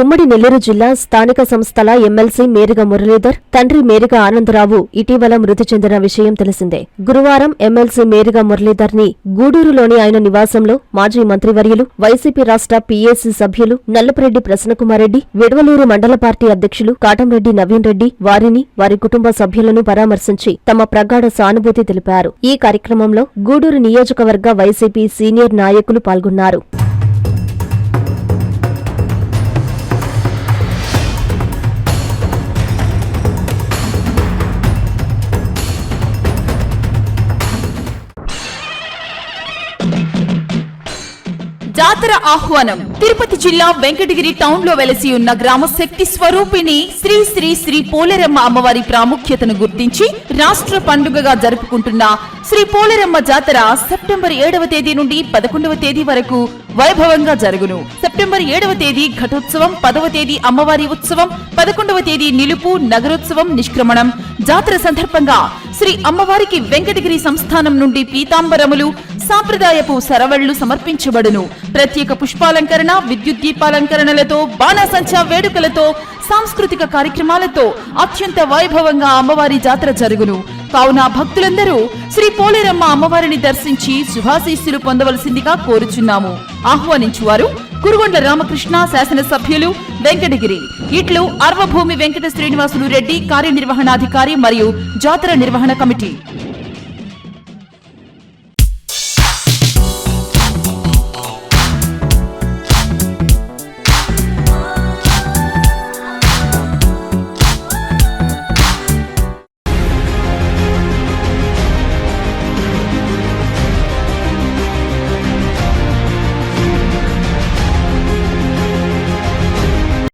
ఉమ్మడి నెల్లూరు జిల్లా స్థానిక సంస్థల ఎమ్మెల్సీ మేరిగ మురళీధర్ తండ్రి మేరిగ ఆనందరావు ఇటీవల మృతి చెందిన విషయం తెలిసిందే. గురువారం ఎమ్మెల్సీ మేరిగ మురళీధర్ని గూడూరులోని ఆయన నివాసంలో మాజీ మంత్రివర్యులు వైసీపీ రాష్ట్ర పీఏసీ సభ్యులు నల్లపరెడ్డి ప్రసన్నకుమారెడ్డి విడవలూరు మండల పార్టీ అధ్యక్షులు కాటంరెడ్డి నవీన్ రెడ్డి వారిని వారి కుటుంబ సభ్యులను పరామర్శించి తమ ప్రగాఢ సానుభూతి తెలిపారు. ఈ కార్యక్రమంలో గూడూరు నియోజకవర్గ వైసీపీ సీనియర్ నాయకులు పాల్గొన్నారు. జాతర ఆహ్వానం. తిరుపతి జిల్లా వెంకటగిరి టౌన్లో వెలసి ఉన్న గ్రామ శక్తి స్వరూపిణి శ్రీ శ్రీ శ్రీ పోలేరమ్మ అమ్మవారి ప్రాముఖ్యతను గుర్తించి రాష్ట్ర పండుగగా జరుపుకుంటున్న శ్రీ పోలేరమ్మ జాతర సెప్టెంబర్ ఏడవ తేదీ నుండి పదకొండవ తేదీ వరకు వైభవంగా జరుగును. సెప్టెంబర్ ఏడవ తేదీ ఘటోత్సవం పదవ తేదీ అమ్మవారి ఉత్సవం పదకొండవ తేదీ నిలుపు నగరోత్సవం నిష్క్రమణం. జాతర సందర్భంగా శ్రీ అమ్మవారికి వెంకటగిరి సంస్థానం నుండి పీతాంబరములు సాంప్రదాయపు సరవళ్ళు సమర్పించబడును. ప్రత్యేక పుష్పాలంకరణ విద్యుత్ దీపాలంకరణలతో బాణాసంచా వేడుకలతో సాంస్కృతిక కార్యక్రమాలతో అత్యంత వైభవంగా అమ్మవారి జాతర జరుగును. కావున భక్తులందరూ శ్రీ పోలేరమ్మ అమ్మవారిని దర్శించి శుభాశీస్సులు పొందవలసిందిగా కోరుచున్నాము. ఆహ్వానించువారు కురుగొండ్ల రామకృష్ణ శాసనసభ్యులు వెంకటగిరి ఇట్లు అర్వభూమి వెంకట శ్రీనివాసులు రెడ్డి కార్యనిర్వహణాధికారి మరియు జాతర నిర్వహణ కమిటీ.